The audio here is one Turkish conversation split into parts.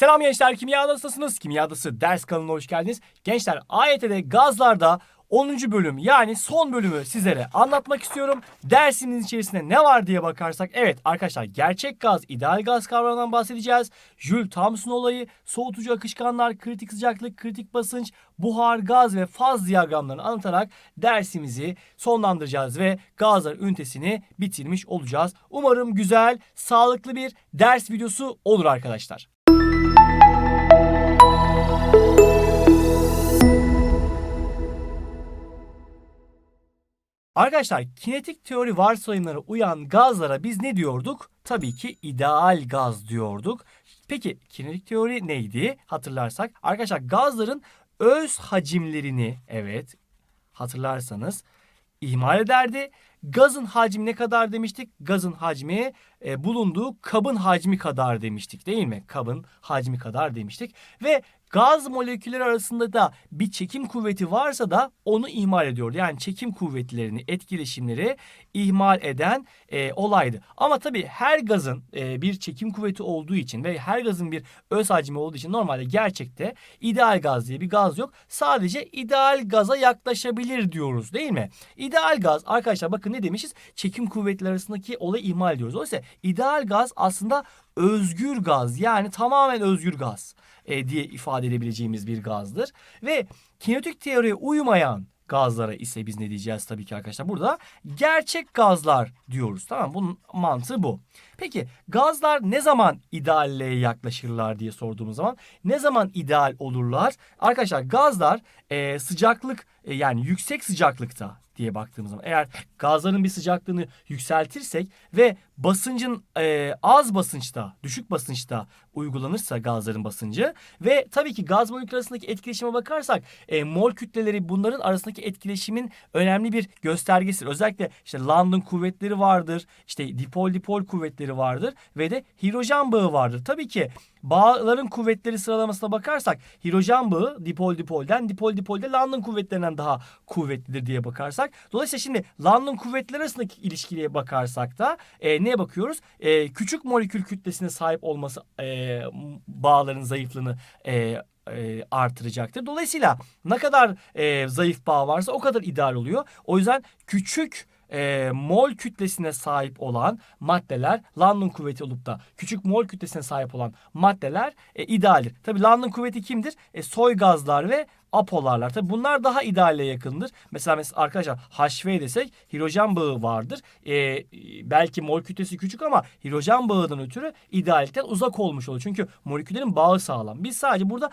Selam gençler, Kimya Adası'nasınız. Kimya Adası ders kanalına hoş geldiniz. Gençler, AYT'de gazlarda 10. bölüm yani son bölümü sizlere anlatmak istiyorum. Dersimizin içerisinde ne var diye bakarsak evet arkadaşlar gerçek gaz, ideal gaz kavramından bahsedeceğiz. Jules Thomson olayı, soğutucu akışkanlar, kritik sıcaklık, kritik basınç, buhar, gaz ve faz diyagramlarını anlatarak dersimizi sonlandıracağız ve gazlar ünitesini bitirmiş olacağız. Umarım güzel, sağlıklı bir ders videosu olur arkadaşlar. Arkadaşlar kinetik teori varsayımları uyan gazlara biz ne diyorduk? Tabii ki ideal gaz diyorduk. Peki kinetik teori neydi? Hatırlarsak arkadaşlar gazların öz hacimlerini evet hatırlarsanız ihmal ederdi. Gazın hacmi ne kadar demiştik? Gazın hacmi e, bulunduğu kabın hacmi kadar demiştik değil mi? Kabın hacmi kadar demiştik. Ve gaz molekülleri arasında da bir çekim kuvveti varsa da onu ihmal ediyordu. Yani çekim kuvvetlerini, etkileşimleri ihmal eden e, olaydı. Ama tabii her gazın e, bir çekim kuvveti olduğu için ve her gazın bir öz hacmi olduğu için normalde gerçekte ideal gaz diye bir gaz yok. Sadece ideal gaza yaklaşabilir diyoruz değil mi? İdeal gaz arkadaşlar bakın ne demişiz? Çekim kuvvetleri arasındaki olayı ihmal ediyoruz. Oysa ideal gaz aslında özgür gaz yani tamamen özgür gaz e, diye ifade edebileceğimiz bir gazdır. Ve kinetik teoriye uymayan gazlara ise biz ne diyeceğiz tabii ki arkadaşlar? Burada gerçek gazlar diyoruz. Tamam Bunun mantığı bu. Peki gazlar ne zaman idealliğe yaklaşırlar diye sorduğumuz zaman ne zaman ideal olurlar? Arkadaşlar gazlar e, sıcaklık e, yani yüksek sıcaklıkta diye baktığımız zaman eğer gazların bir sıcaklığını yükseltirsek ve basıncın e, az basınçta, düşük basınçta uygulanırsa gazların basıncı ve tabii ki gaz molekül arasındaki etkileşime bakarsak e, mol kütleleri bunların arasındaki etkileşimin önemli bir göstergesidir. Özellikle işte London kuvvetleri vardır, işte dipol dipol kuvvetleri vardır ve de hidrojen bağı vardır. Tabii ki bağların kuvvetleri sıralamasına bakarsak hidrojen bağı dipol dipolden, dipol dipolde London kuvvetlerinden daha kuvvetlidir diye bakarsak. Dolayısıyla şimdi London kuvvetleri arasındaki ilişkiye bakarsak da e, neye bakıyoruz? E, küçük molekül kütlesine sahip olması e, bağların zayıflığını e, e, artıracaktır. Dolayısıyla ne kadar e, zayıf bağ varsa o kadar ideal oluyor. O yüzden küçük e, mol kütlesine sahip olan maddeler London kuvveti olup da küçük mol kütlesine sahip olan maddeler e, idealdir. Tabi London kuvveti kimdir? E, soy gazlar ve apolarlar. Tabi bunlar daha ideale yakındır. Mesela, mesela arkadaşlar HV desek hidrojen bağı vardır. Ee, belki mol kütlesi küçük ama hidrojen bağından ötürü ideallikten uzak olmuş olur. Çünkü moleküllerin bağı sağlam. Biz sadece burada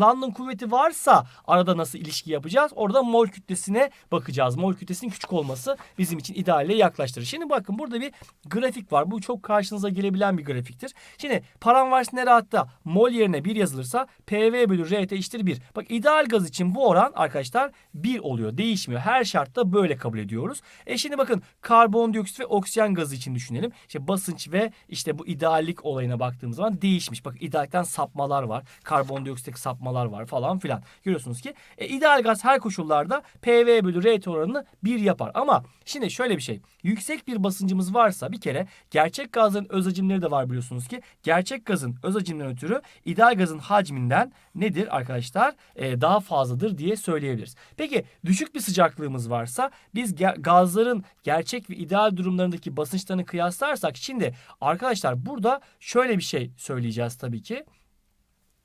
London, kuvveti varsa arada nasıl ilişki yapacağız? Orada mol kütlesine bakacağız. Mol kütlesinin küçük olması bizim için ideale yaklaştırır. Şimdi bakın burada bir grafik var. Bu çok karşınıza gelebilen bir grafiktir. Şimdi paramvers nerahatta mol yerine 1 yazılırsa PV bölü RT eşittir 1. Bak ideal İdeal gaz için bu oran arkadaşlar 1 oluyor. Değişmiyor. Her şartta böyle kabul ediyoruz. E şimdi bakın karbondioksit ve oksijen gazı için düşünelim. İşte basınç ve işte bu ideallik olayına baktığımız zaman değişmiş. Bakın ideallikten sapmalar var. Karbondioksitteki sapmalar var falan filan. Görüyorsunuz ki e, ideal gaz her koşullarda PV bölü RT oranını 1 yapar. Ama şimdi şöyle bir şey. Yüksek bir basıncımız varsa bir kere gerçek gazların öz hacimleri de var biliyorsunuz ki. Gerçek gazın öz hacimden ötürü ideal gazın hacminden nedir arkadaşlar? E, daha fazladır diye söyleyebiliriz. Peki düşük bir sıcaklığımız varsa biz gazların gerçek ve ideal durumlarındaki basınçlarını kıyaslarsak şimdi arkadaşlar burada şöyle bir şey söyleyeceğiz tabii ki.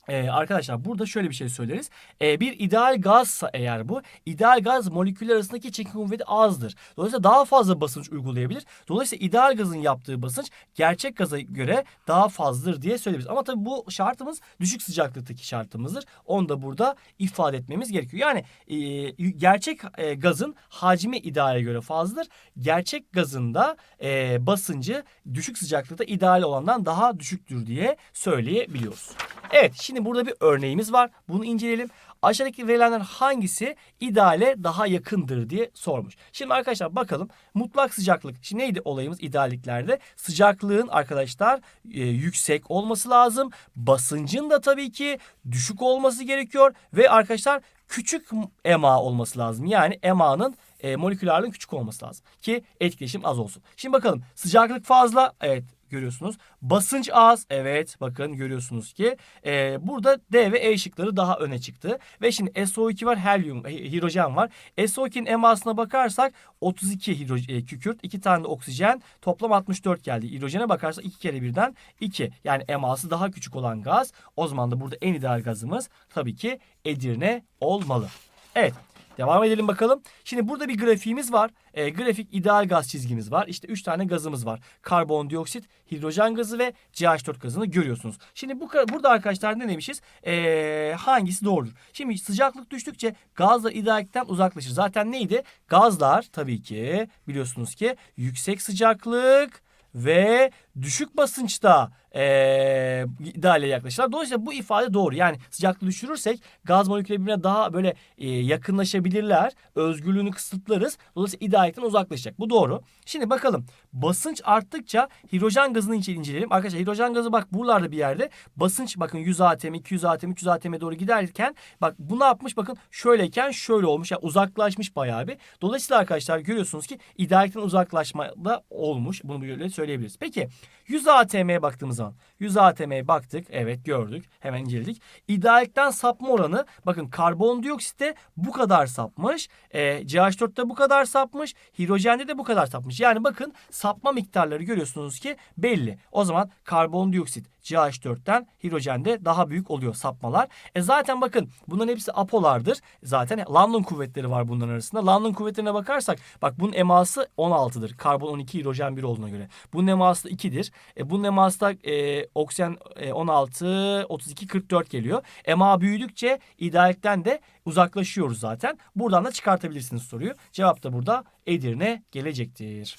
Ee, arkadaşlar burada şöyle bir şey söyleriz. Ee, bir ideal gazsa eğer bu ideal gaz moleküller arasındaki çekim kuvveti azdır. Dolayısıyla daha fazla basınç uygulayabilir. Dolayısıyla ideal gazın yaptığı basınç gerçek gaza göre daha fazladır diye söyleyebiliriz. Ama tabii bu şartımız düşük sıcaklıktaki şartımızdır. Onu da burada ifade etmemiz gerekiyor. Yani e, gerçek e, gazın hacmi ideale göre fazladır. Gerçek gazın da e, basıncı düşük sıcaklıkta ideal olandan daha düşüktür diye söyleyebiliyoruz. Evet şimdi burada bir örneğimiz var. Bunu inceleyelim. Aşağıdaki verilenler hangisi ideale daha yakındır diye sormuş. Şimdi arkadaşlar bakalım mutlak sıcaklık. Şimdi neydi olayımız idealliklerde? Sıcaklığın arkadaşlar e, yüksek olması lazım. Basıncın da tabii ki düşük olması gerekiyor. Ve arkadaşlar küçük ema olması lazım. Yani emanın e, molekül ağırlığının küçük olması lazım. Ki etkileşim az olsun. Şimdi bakalım sıcaklık fazla. Evet görüyorsunuz. Basınç az. Evet bakın görüyorsunuz ki e, burada D ve E şıkları daha öne çıktı. Ve şimdi SO2 var, helyum, hidrojen var. SO2'nin emasına bakarsak 32 hidro- e, kükürt, 2 tane de oksijen, toplam 64 geldi. Hidrojene bakarsak 2 kere birden 2. Yani eması daha küçük olan gaz. O zaman da burada en ideal gazımız tabii ki Edirne olmalı. Evet. Devam edelim bakalım. Şimdi burada bir grafiğimiz var. E, grafik ideal gaz çizgimiz var. İşte 3 tane gazımız var. Karbondioksit, hidrojen gazı ve CH4 gazını görüyorsunuz. Şimdi bu burada arkadaşlar ne demişiz? E, hangisi doğrudur? Şimdi sıcaklık düştükçe gazlar ideallikten uzaklaşır. Zaten neydi? Gazlar tabii ki biliyorsunuz ki yüksek sıcaklık ve düşük basınçta ee, ideale yaklaşırlar. Dolayısıyla bu ifade doğru. Yani sıcaklığı düşürürsek gaz molekülleri birbirine daha böyle e, yakınlaşabilirler. Özgürlüğünü kısıtlarız. Dolayısıyla ideallikten uzaklaşacak. Bu doğru. Şimdi bakalım. Basınç arttıkça hidrojen gazını ince- inceleyelim. Arkadaşlar hidrojen gazı bak buralarda bir yerde. Basınç bakın 100 atm, 200 atm, 300 atm'e doğru giderken bak bu ne yapmış? Bakın şöyleyken şöyle olmuş. Yani uzaklaşmış bayağı bir. Dolayısıyla arkadaşlar görüyorsunuz ki ideallikten uzaklaşmada olmuş. Bunu böyle söyleyebiliriz. Peki 100 atm'ye baktığımız zaman 100 atm'ye baktık. Evet gördük. Hemen inceledik. İdeallikten sapma oranı bakın karbondioksitte bu kadar sapmış. E, CH4'te bu kadar sapmış. Hidrojende de bu kadar sapmış. Yani bakın sapma miktarları görüyorsunuz ki belli. O zaman karbondioksit CH4'ten hidrojende daha büyük oluyor sapmalar. E zaten bakın bunların hepsi apolardır. Zaten London kuvvetleri var bunların arasında. London kuvvetlerine bakarsak bak bunun eması 16'dır. Karbon 12 hidrojen 1 olduğuna göre. Bunun eması da 2'dir. E, bunun eması da e, oksijen e, 16, 32, 44 geliyor. Ema büyüdükçe ideallikten de uzaklaşıyoruz zaten. Buradan da çıkartabilirsiniz soruyu. Cevap da burada Edirne gelecektir.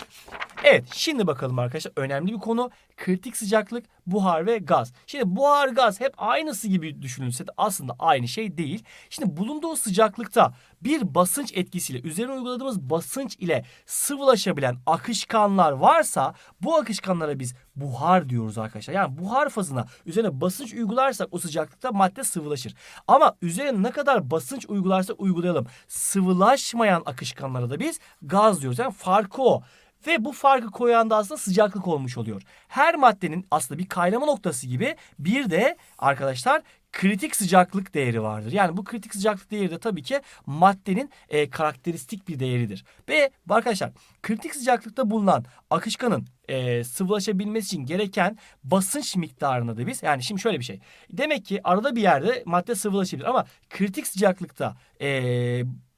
Evet şimdi bakalım arkadaşlar önemli bir konu kritik sıcaklık buhar ve gaz. Şimdi buhar gaz hep aynısı gibi düşünülse de aslında aynı şey değil. Şimdi bulunduğu sıcaklıkta bir basınç etkisiyle üzerine uyguladığımız basınç ile sıvılaşabilen akışkanlar varsa bu akışkanlara biz buhar diyoruz arkadaşlar. Yani buhar fazına üzerine basınç uygularsak o sıcaklıkta madde sıvılaşır. Ama üzerine ne kadar basınç uygularsak uygulayalım sıvılaşmayan akışkanlara da biz gaz diyoruz. Yani farkı o. Ve bu farkı koyan da aslında sıcaklık olmuş oluyor. Her maddenin aslında bir kaynama noktası gibi bir de arkadaşlar kritik sıcaklık değeri vardır. Yani bu kritik sıcaklık değeri de tabii ki maddenin e, karakteristik bir değeridir. Ve arkadaşlar kritik sıcaklıkta bulunan akışkanın e, sıvılaşabilmesi için gereken basınç miktarını da biz yani şimdi şöyle bir şey. Demek ki arada bir yerde madde sıvılaşabilir ama kritik sıcaklıkta e,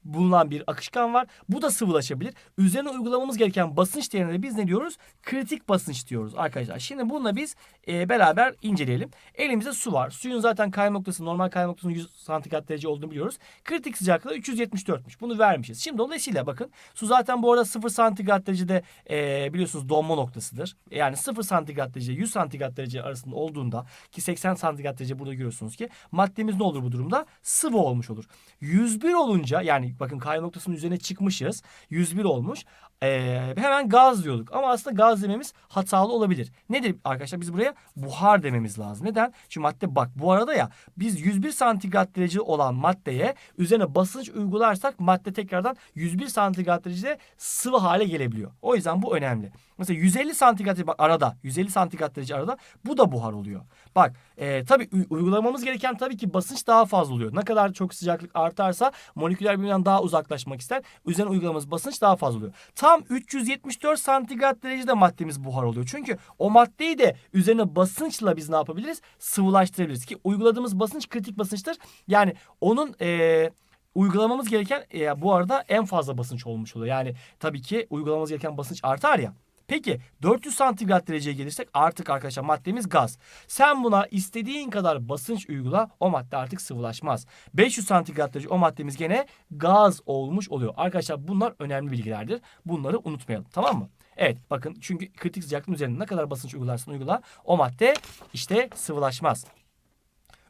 bulunan bir akışkan var. Bu da sıvılaşabilir. Üzerine uygulamamız gereken basınç değerine de biz ne diyoruz? Kritik basınç diyoruz arkadaşlar. Şimdi bununla biz e, beraber inceleyelim. Elimizde su var. Suyun zaten kaynama noktası normal kaynama noktasının 100 santigrat derece olduğunu biliyoruz. Kritik sıcaklığı 374'müş. Bunu vermişiz. Şimdi dolayısıyla bakın su zaten bu arada 0 santigrat derecede e, biliyorsunuz donma noktasıdır. Yani 0 santigrat derece 100 santigrat derece arasında olduğunda ki 80 santigrat derece burada görüyorsunuz ki maddemiz ne olur bu durumda? Sıvı olmuş olur. 101 olunca yani bakın kaynama noktasının üzerine çıkmışız. 101 olmuş. Ee, hemen gaz diyorduk. Ama aslında gaz dememiz hatalı olabilir. Nedir arkadaşlar? Biz buraya buhar dememiz lazım. Neden? Çünkü madde bak bu arada ya biz 101 santigrat derece olan maddeye üzerine basınç uygularsak madde tekrardan 101 santigrat derecede sıvı hale gelebiliyor. O yüzden bu önemli. Mesela 150 santigrat bak arada 150 santigrat derece arada bu da buhar oluyor. Bak e, tabii uygulamamız gereken tabii ki basınç daha fazla oluyor. Ne kadar çok sıcaklık artarsa moleküler birbirinden daha uzaklaşmak ister. Üzerine uygulamamız basınç daha fazla oluyor. Tam 374 santigrat derecede maddemiz buhar oluyor. Çünkü o maddeyi de üzerine basınçla biz ne yapabiliriz? Sıvılaştırabiliriz ki uyguladığımız basınç kritik basınçtır. Yani onun e, uygulamamız gereken e, bu arada en fazla basınç olmuş oluyor. Yani tabii ki uygulamamız gereken basınç artar ya. Peki 400 santigrat dereceye gelirsek artık arkadaşlar maddemiz gaz. Sen buna istediğin kadar basınç uygula o madde artık sıvılaşmaz. 500 santigrat derece o maddemiz gene gaz olmuş oluyor. Arkadaşlar bunlar önemli bilgilerdir. Bunları unutmayalım tamam mı? Evet bakın çünkü kritik sıcaklığın üzerinde ne kadar basınç uygularsan uygula o madde işte sıvılaşmaz.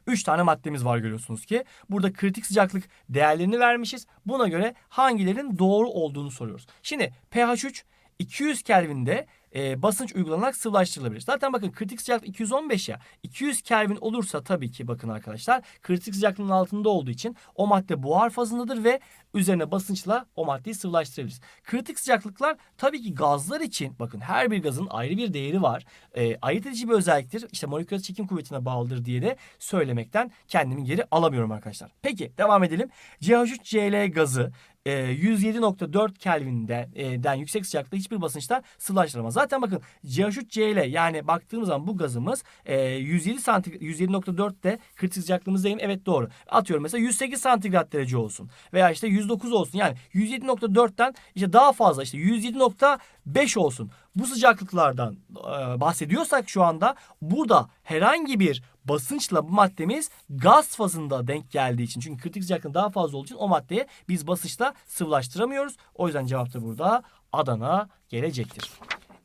3 tane maddemiz var görüyorsunuz ki. Burada kritik sıcaklık değerlerini vermişiz. Buna göre hangilerinin doğru olduğunu soruyoruz. Şimdi pH 3 200 Kelvin'de e, basınç uygulanarak sıvılaştırılabilir. Zaten bakın kritik sıcaklık 215 ya. 200 Kelvin olursa tabii ki bakın arkadaşlar kritik sıcaklığın altında olduğu için o madde buhar fazındadır ve üzerine basınçla o maddeyi sıvılaştırabiliriz. Kritik sıcaklıklar tabii ki gazlar için bakın her bir gazın ayrı bir değeri var. E, ayırt edici bir özelliktir. İşte moleküler çekim kuvvetine bağlıdır diye de söylemekten kendimi geri alamıyorum arkadaşlar. Peki devam edelim. CH3Cl gazı e, 107.4 Kelvin'den e, yüksek sıcaklıkta hiçbir basınçta sıvılaştırılamaz. Zaten bakın CH3Cl yani baktığımız zaman bu gazımız e, 107 santigrat 107.4'te kritik sıcaklığımız değil mi? Evet doğru. Atıyorum mesela 108 santigrat derece olsun veya işte 109 olsun. Yani 107.4'ten işte daha fazla işte 107.5 olsun. Bu sıcaklıklardan e, bahsediyorsak şu anda burada herhangi bir basınçla bu maddemiz gaz fazında denk geldiği için çünkü kritik sıcaklığı daha fazla olduğu için o maddeye biz basınçla sıvılaştıramıyoruz. O yüzden cevap da burada Adana gelecektir.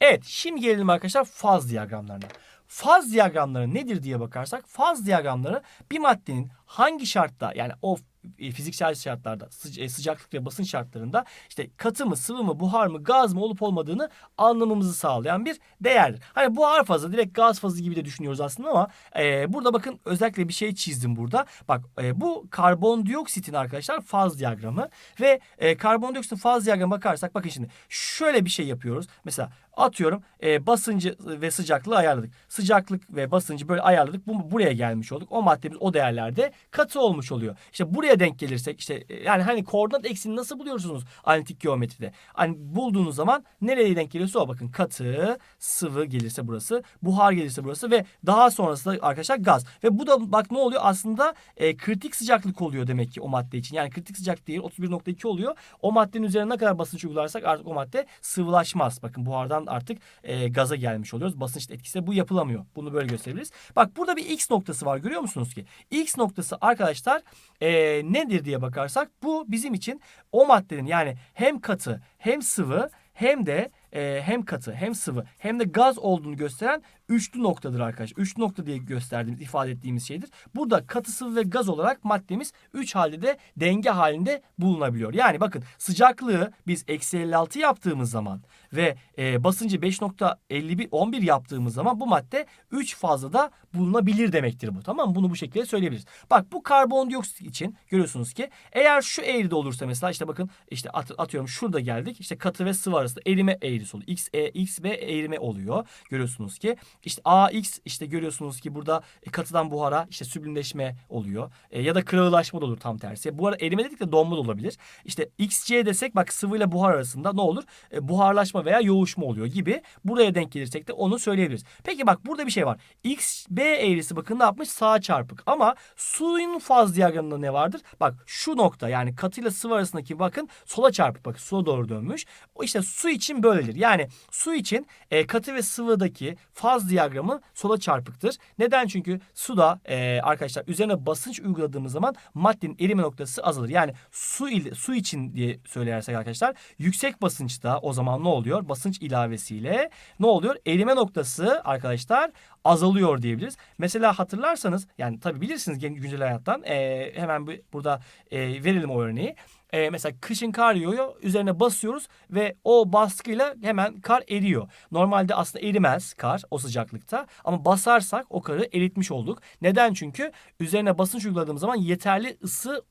Evet şimdi gelelim arkadaşlar faz diyagramlarına. Faz diyagramları nedir diye bakarsak faz diyagramları bir maddenin hangi şartta yani o fiziksel şartlarda e, sıcaklık ve basınç şartlarında işte katı mı sıvı mı buhar mı gaz mı olup olmadığını anlamamızı sağlayan bir değerdir. Hani buhar fazı direkt gaz fazı gibi de düşünüyoruz aslında ama e, burada bakın özellikle bir şey çizdim burada. Bak e, bu karbondioksitin arkadaşlar faz diyagramı ve e, karbondioksitin faz diyagramı bakarsak bakın şimdi şöyle bir şey yapıyoruz. Mesela atıyorum e, basıncı ve sıcaklığı ayarladık. Sıcaklık ve basıncı böyle ayarladık. Bu, buraya gelmiş olduk. O maddemiz o değerlerde katı olmuş oluyor. İşte buraya denk gelirsek işte e, yani hani koordinat eksini nasıl buluyorsunuz analitik geometride? Hani bulduğunuz zaman nereye denk geliyorsa o bakın katı, sıvı gelirse burası, buhar gelirse burası ve daha sonrası da arkadaşlar gaz. Ve bu da bak ne oluyor aslında e, kritik sıcaklık oluyor demek ki o madde için. Yani kritik sıcaklık değil 31.2 oluyor. O maddenin üzerine ne kadar basınç uygularsak artık o madde sıvılaşmaz. Bakın buhardan artık e, gaza gelmiş oluyoruz. Basınç etkisi bu yapılamıyor. Bunu böyle gösterebiliriz. Bak burada bir X noktası var görüyor musunuz ki? X noktası arkadaşlar e, nedir diye bakarsak bu bizim için o maddenin yani hem katı hem sıvı hem de e, hem katı hem sıvı hem de gaz olduğunu gösteren üçlü noktadır arkadaşlar. Üçlü nokta diye gösterdiğimiz, ifade ettiğimiz şeydir. Burada katı sıvı ve gaz olarak maddemiz üç halde de denge halinde bulunabiliyor. Yani bakın sıcaklığı biz eksi 56 yaptığımız zaman ve e, basıncı 5.51 11 yaptığımız zaman bu madde 3 fazla bulunabilir demektir bu. Tamam mı? Bunu bu şekilde söyleyebiliriz. Bak bu karbondioksit için görüyorsunuz ki eğer şu eğride olursa mesela işte bakın işte at, atıyorum şurada geldik. İşte katı ve sıvı arasında erime eğrisi oluyor. X, e, X ve eğrime oluyor. Görüyorsunuz ki işte AX işte görüyorsunuz ki burada e, katıdan buhara işte süblimleşme oluyor. E, ya da kırağılaşma da olur tam tersi. Bu arada erime dedik de donma da olabilir. İşte XC desek bak sıvı ile buhar arasında ne olur? E, buharlaşma veya yoğuşma oluyor gibi. Buraya denk gelirsek de onu söyleyebiliriz. Peki bak burada bir şey var. XB eğrisi bakın ne yapmış? Sağa çarpık. Ama suyun faz diyagramında ne vardır? Bak şu nokta yani katıyla sıvı arasındaki bakın sola çarpık. Bak sola doğru dönmüş. İşte su için böyledir. Yani su için e, katı ve sıvıdaki faz diyagramı sola çarpıktır. Neden? Çünkü suda e, arkadaşlar üzerine basınç uyguladığımız zaman maddenin erime noktası azalır. Yani su ile su için diye söylersek arkadaşlar yüksek basınçta o zaman ne oluyor? Basınç ilavesiyle ne oluyor? Erime noktası arkadaşlar azalıyor diyebiliriz. Mesela hatırlarsanız yani tabi bilirsiniz güncel hayattan e, hemen bir, burada e, verelim o örneği. E, mesela kışın kar yağıyor üzerine basıyoruz ve o baskıyla hemen kar eriyor. Normalde aslında erimez kar o sıcaklıkta ama basarsak o karı eritmiş olduk. Neden? Çünkü üzerine basınç uyguladığımız zaman yeterli ısı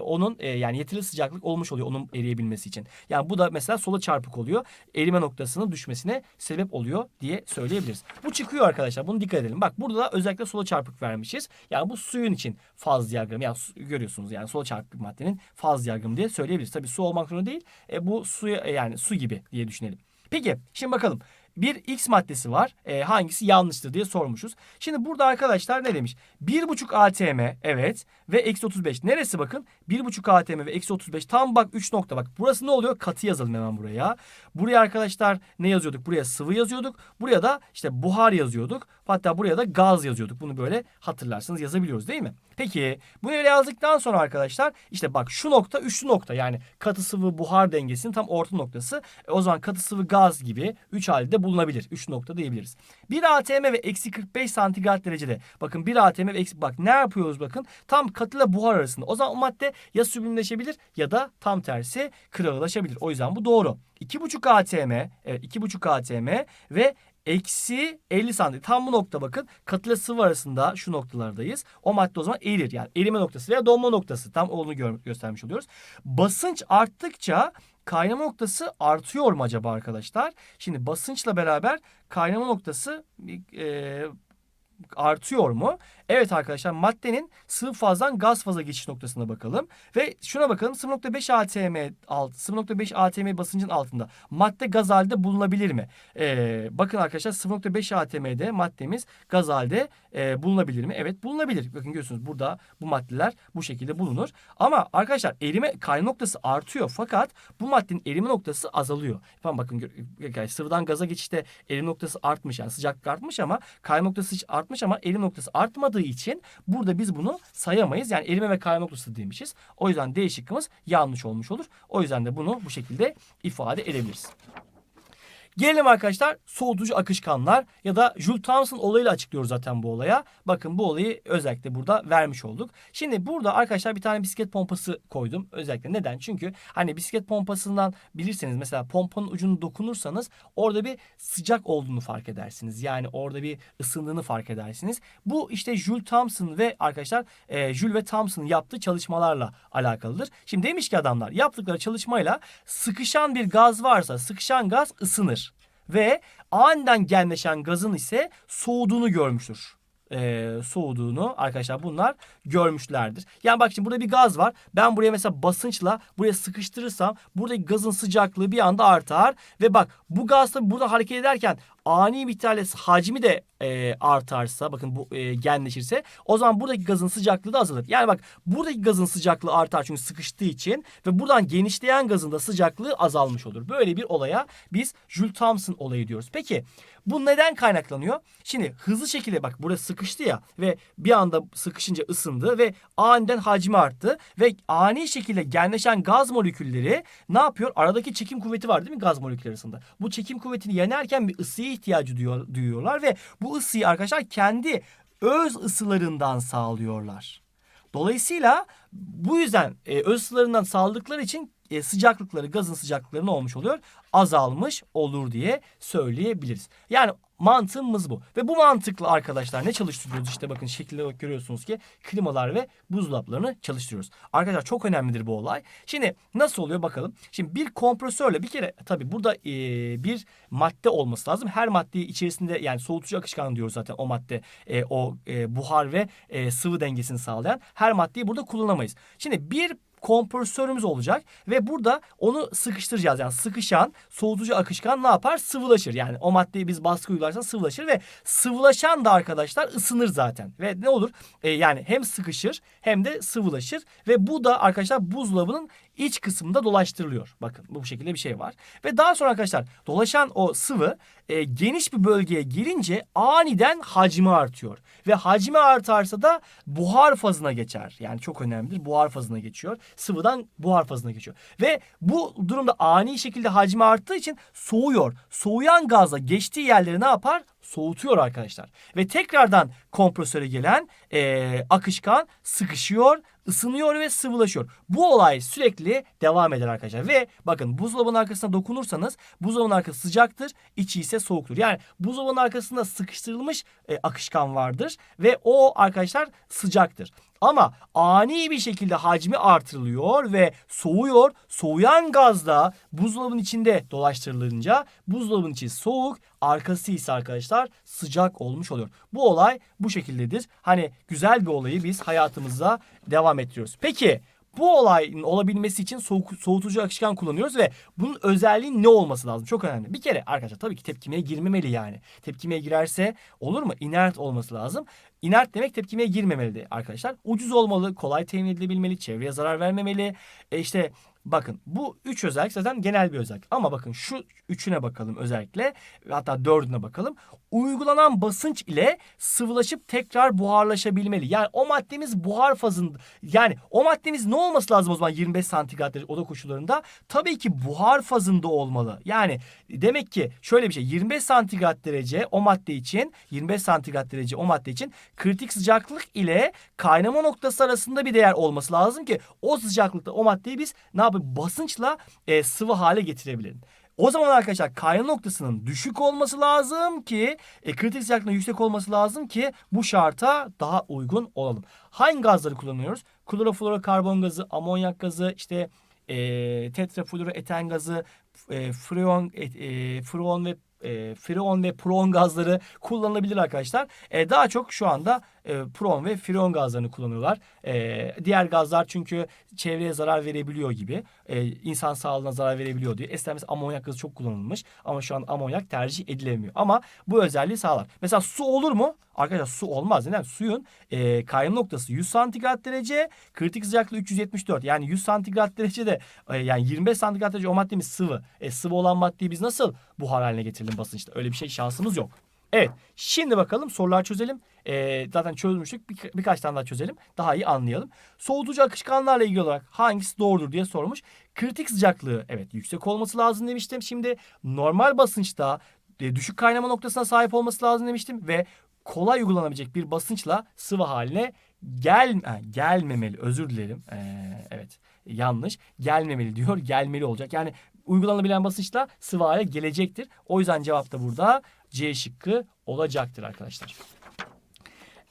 onun e, yani yeterli sıcaklık olmuş oluyor onun eriyebilmesi için. Yani bu da mesela sola çarpık oluyor. Erime noktasının düşmesine sebep oluyor diye söyleyebiliriz. Bu çıkıyor arkadaşlar. Bunu dikkat edelim. Bak burada da özellikle sola çarpık vermişiz. Yani bu suyun için faz diyagramı. Yani su, görüyorsunuz yani sola çarpık maddenin faz diyagramı diye söyleyebiliriz. Tabii su olmak zorunda değil. E, bu suya e, yani su gibi diye düşünelim. Peki şimdi bakalım. Bir X maddesi var. E, hangisi yanlıştır diye sormuşuz. Şimdi burada arkadaşlar ne demiş? 1,5 ATM evet ve eksi 35. Neresi bakın? 1,5 ATM ve eksi 35. Tam bak 3 nokta bak. Burası ne oluyor? Katı yazalım hemen buraya. Buraya arkadaşlar ne yazıyorduk? Buraya sıvı yazıyorduk. Buraya da işte buhar yazıyorduk. Hatta buraya da gaz yazıyorduk. Bunu böyle hatırlarsanız yazabiliyoruz değil mi? Peki bunu öyle yazdıktan sonra arkadaşlar işte bak şu nokta üçlü nokta yani katı sıvı buhar dengesinin tam orta noktası. E, o zaman katı sıvı gaz gibi üç halde bulunabilir. 3 nokta diyebiliriz. 1 atm ve eksi 45 santigrat derecede. Bakın 1 atm ve eksi bak ne yapıyoruz bakın. Tam katıyla buhar arasında. O zaman o madde ya süblimleşebilir ya da tam tersi kırağılaşabilir. O yüzden bu doğru. 2,5 atm, evet 2,5 atm ve eksi 50 santim. Tam bu nokta bakın. Katı ile sıvı arasında şu noktalardayız. O madde o zaman erir. Yani erime noktası veya donma noktası. Tam onu gör- göstermiş oluyoruz. Basınç arttıkça kaynama noktası artıyor mu acaba arkadaşlar? Şimdi basınçla beraber kaynama noktası e, artıyor mu? Evet arkadaşlar maddenin sıvı fazdan gaz faza geçiş noktasına bakalım. Ve şuna bakalım 0.5 atm alt 0.5 atm basıncın altında madde gaz halde bulunabilir mi? Ee, bakın arkadaşlar 0.5 atm'de maddemiz gaz halde e, bulunabilir mi? Evet bulunabilir. Bakın görüyorsunuz burada bu maddeler bu şekilde bulunur. Ama arkadaşlar erime kaynama noktası artıyor fakat bu maddenin erime noktası azalıyor. Tamam bakın sıvıdan gaza geçişte erime noktası artmış yani sıcaklık artmış ama kaynama noktası hiç artmış ama erime noktası artmadığı için burada biz bunu sayamayız. Yani erime ve kaynama noktası demişiz. O yüzden D şıkkımız yanlış olmuş olur. O yüzden de bunu bu şekilde ifade edebiliriz. Gelelim arkadaşlar soğutucu akışkanlar ya da Jules Thomson olayıyla açıklıyoruz zaten bu olaya. Bakın bu olayı özellikle burada vermiş olduk. Şimdi burada arkadaşlar bir tane bisiklet pompası koydum. Özellikle neden? Çünkü hani bisiklet pompasından bilirseniz mesela pompanın ucunu dokunursanız orada bir sıcak olduğunu fark edersiniz. Yani orada bir ısındığını fark edersiniz. Bu işte Jules Thomson ve arkadaşlar e, Jules ve Thomson'ın yaptığı çalışmalarla alakalıdır. Şimdi demiş ki adamlar yaptıkları çalışmayla sıkışan bir gaz varsa sıkışan gaz ısınır ve aniden genleşen gazın ise soğuduğunu görmüştür. Ee, soğuduğunu arkadaşlar bunlar görmüşlerdir. Yani bak şimdi burada bir gaz var. Ben buraya mesela basınçla buraya sıkıştırırsam buradaki gazın sıcaklığı bir anda artar. Ve bak bu gaz tabii burada hareket ederken ani miktarda hacmi de e, artarsa bakın bu e, genleşirse o zaman buradaki gazın sıcaklığı da azalır. Yani bak buradaki gazın sıcaklığı artar çünkü sıkıştığı için ve buradan genişleyen gazın da sıcaklığı azalmış olur. Böyle bir olaya biz Jules Thomson olayı diyoruz. Peki bu neden kaynaklanıyor? Şimdi hızlı şekilde bak burası sıkıştı ya ve bir anda sıkışınca ısındı ve aniden hacmi arttı ve ani şekilde genleşen gaz molekülleri ne yapıyor? Aradaki çekim kuvveti var değil mi gaz molekülleri arasında? Bu çekim kuvvetini yenerken bir ısıya ihtiyacı duyuyor, duyuyorlar ve bu ısıyı arkadaşlar kendi öz ısılarından sağlıyorlar. Dolayısıyla bu yüzden e, öz ısılarından sağladıkları için e, sıcaklıkları, gazın sıcaklıkları ne olmuş oluyor? Azalmış olur diye söyleyebiliriz. Yani mantığımız bu. Ve bu mantıkla arkadaşlar ne çalıştırıyoruz? İşte bakın şekilde bak görüyorsunuz ki klimalar ve buzdolaplarını çalıştırıyoruz. Arkadaşlar çok önemlidir bu olay. Şimdi nasıl oluyor bakalım. Şimdi bir kompresörle bir kere tabii burada e, bir madde olması lazım. Her maddeyi içerisinde yani soğutucu akışkan diyoruz zaten o madde e, o e, buhar ve e, sıvı dengesini sağlayan her maddeyi burada kullanamayız. Şimdi bir kompresörümüz olacak ve burada onu sıkıştıracağız. Yani sıkışan soğutucu akışkan ne yapar? Sıvılaşır. Yani o maddeyi biz baskı uygularsan sıvılaşır ve sıvılaşan da arkadaşlar ısınır zaten. Ve ne olur? E, yani hem sıkışır hem de sıvılaşır ve bu da arkadaşlar buzdolabının iç kısmında dolaştırılıyor. Bakın bu şekilde bir şey var. Ve daha sonra arkadaşlar dolaşan o sıvı e, geniş bir bölgeye gelince aniden hacmi artıyor. Ve hacmi artarsa da buhar fazına geçer. Yani çok önemlidir. Buhar fazına geçiyor. Sıvıdan buhar fazına geçiyor. Ve bu durumda ani şekilde hacmi arttığı için soğuyor. Soğuyan gazla geçtiği yerleri ne yapar? Soğutuyor arkadaşlar. Ve tekrardan kompresöre gelen e, akışkan sıkışıyor, ısınıyor ve sıvılaşıyor. Bu olay sürekli devam eder arkadaşlar. Ve bakın buzdolabının arkasına dokunursanız buzdolabının arkası sıcaktır, içi ise soğuktur. Yani buzdolabının arkasında sıkıştırılmış e, akışkan vardır ve o arkadaşlar sıcaktır. Ama ani bir şekilde hacmi artırılıyor ve soğuyor. Soğuyan gaz da buzdolabının içinde dolaştırılınca buzdolabının içi soğuk, arkası ise arkadaşlar sıcak olmuş oluyor. Bu olay bu şekildedir. Hani güzel bir olayı biz hayatımızda devam ettiriyoruz. Peki bu olayın olabilmesi için soğuk, soğutucu akışkan kullanıyoruz ve bunun özelliği ne olması lazım? Çok önemli. Bir kere arkadaşlar tabii ki tepkimeye girmemeli yani. Tepkimeye girerse olur mu? İnert olması lazım. İnert demek tepkimeye girmemeli arkadaşlar. Ucuz olmalı, kolay temin edilebilmeli, çevreye zarar vermemeli. E işte bakın bu üç özellik zaten genel bir özellik. Ama bakın şu üçüne bakalım özellikle. Hatta dördüne bakalım. Uygulanan basınç ile sıvılaşıp tekrar buharlaşabilmeli. Yani o maddemiz buhar fazında. Yani o maddemiz ne olması lazım o zaman 25 santigrat derece oda koşullarında? Tabii ki buhar fazında olmalı. Yani demek ki şöyle bir şey 25 santigrat derece o madde için 25 santigrat derece o madde için kritik sıcaklık ile kaynama noktası arasında bir değer olması lazım ki o sıcaklıkta o maddeyi biz ne yapalım basınçla e, sıvı hale getirebilelim. O zaman arkadaşlar kaynama noktasının düşük olması lazım ki e, kritik sıcaklığın yüksek olması lazım ki bu şarta daha uygun olalım. Hangi gazları kullanıyoruz? Kloroflorokarbon gazı, amonyak gazı, işte e, tetrafluoroeten gazı, e, freon, e, e, freon ve e, freon ve proon gazları kullanılabilir arkadaşlar. E, daha çok şu anda e, proon ve freon gazlarını kullanıyorlar. E, diğer gazlar çünkü çevreye zarar verebiliyor gibi. E, insan sağlığına zarar verebiliyor diye. Eskiden mesela amonyak gazı çok kullanılmış. Ama şu an amonyak tercih edilemiyor. Ama bu özelliği sağlar. Mesela su olur mu? Arkadaşlar su olmaz. Neden? Suyun e, kaynama noktası 100 santigrat derece, kritik sıcaklığı 374. Yani 100 santigrat derecede e, yani 25 santigrat derece o maddemiz sıvı. E, sıvı olan maddeyi biz nasıl buhar haline getirelim basınçta? Öyle bir şey şansımız yok. Evet. Şimdi bakalım sorular çözelim. Ee, zaten çözmüştük. Bir, birkaç tane daha çözelim. Daha iyi anlayalım. Soğutucu akışkanlarla ilgili olarak hangisi doğrudur diye sormuş. Kritik sıcaklığı evet yüksek olması lazım demiştim. Şimdi normal basınçta e, düşük kaynama noktasına sahip olması lazım demiştim ve kolay uygulanabilecek bir basınçla sıvı haline gel gelmemeli. Özür dilerim. Ee, evet yanlış. Gelmemeli diyor. Gelmeli olacak. Yani uygulanabilen basınçla sıvı hale gelecektir. O yüzden cevap da burada C şıkkı olacaktır arkadaşlar.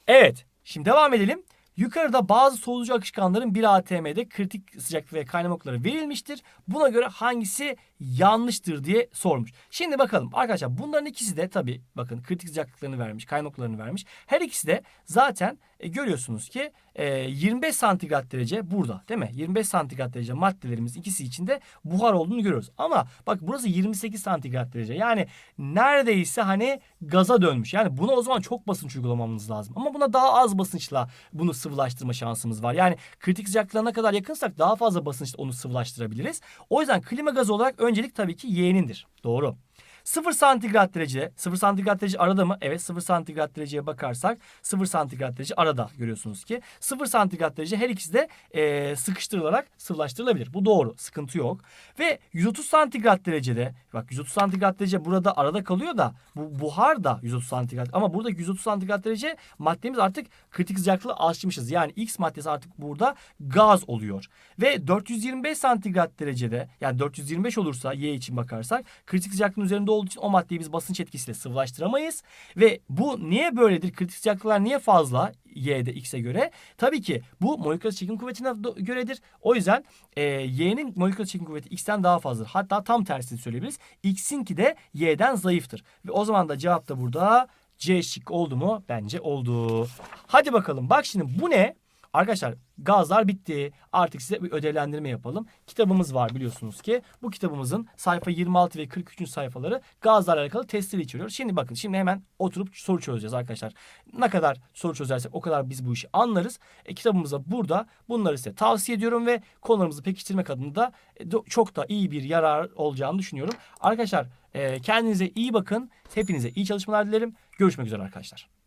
Evet. Şimdi devam edelim. Yukarıda bazı soğutucu akışkanların bir ATM'de kritik sıcaklık ve kaynama noktaları verilmiştir. Buna göre hangisi yanlıştır diye sormuş. Şimdi bakalım arkadaşlar bunların ikisi de tabii bakın kritik sıcaklıklarını vermiş, kaynama noktalarını vermiş. Her ikisi de zaten e, görüyorsunuz ki e, 25 santigrat derece burada değil mi? 25 santigrat derece maddelerimiz ikisi içinde buhar olduğunu görüyoruz. Ama bak burası 28 santigrat derece. Yani neredeyse hani gaza dönmüş. Yani buna o zaman çok basınç uygulamamız lazım. Ama buna daha az basınçla bunu sıvılaştırma şansımız var. Yani kritik sıcaklıklarına kadar yakınsak daha fazla basınçla onu sıvılaştırabiliriz. O yüzden klima gazı olarak öncelik tabii ki Y'nindir. Doğru. 0 santigrat derece. 0 santigrat derece arada mı? Evet 0 santigrat dereceye bakarsak 0 santigrat derece arada görüyorsunuz ki. 0 santigrat derece her ikisi de e, sıkıştırılarak sıvılaştırılabilir. Bu doğru. Sıkıntı yok. Ve 130 santigrat derecede bak 130 santigrat derece burada arada kalıyor da bu buhar da 130 santigrat ama burada 130 santigrat derece maddemiz artık kritik sıcaklığı aşmışız. Yani X maddesi artık burada gaz oluyor. Ve 425 santigrat derecede yani 425 olursa Y için bakarsak kritik sıcaklığın üzerinde olduğu için o maddeyi biz basınç etkisiyle sıvılaştıramayız. Ve bu niye böyledir? Kritik sıcaklıklar niye fazla Y'de X'e göre? Tabii ki bu moleküler çekim kuvvetine göredir. O yüzden e, Y'nin moleküler çekim kuvveti X'ten daha fazladır. Hatta tam tersini söyleyebiliriz. X'inki de Y'den zayıftır. Ve o zaman da cevap da burada C şık oldu mu? Bence oldu. Hadi bakalım. Bak şimdi bu ne? Arkadaşlar gazlar bitti. Artık size bir ödevlendirme yapalım. Kitabımız var biliyorsunuz ki. Bu kitabımızın sayfa 26 ve 43. sayfaları gazlarla alakalı testleri içeriyor. Şimdi bakın şimdi hemen oturup soru çözeceğiz arkadaşlar. Ne kadar soru çözersek o kadar biz bu işi anlarız. E, kitabımızda burada bunları size tavsiye ediyorum ve konularımızı pekiştirmek adına da e, çok da iyi bir yarar olacağını düşünüyorum. Arkadaşlar e, kendinize iyi bakın. Hepinize iyi çalışmalar dilerim. Görüşmek üzere arkadaşlar.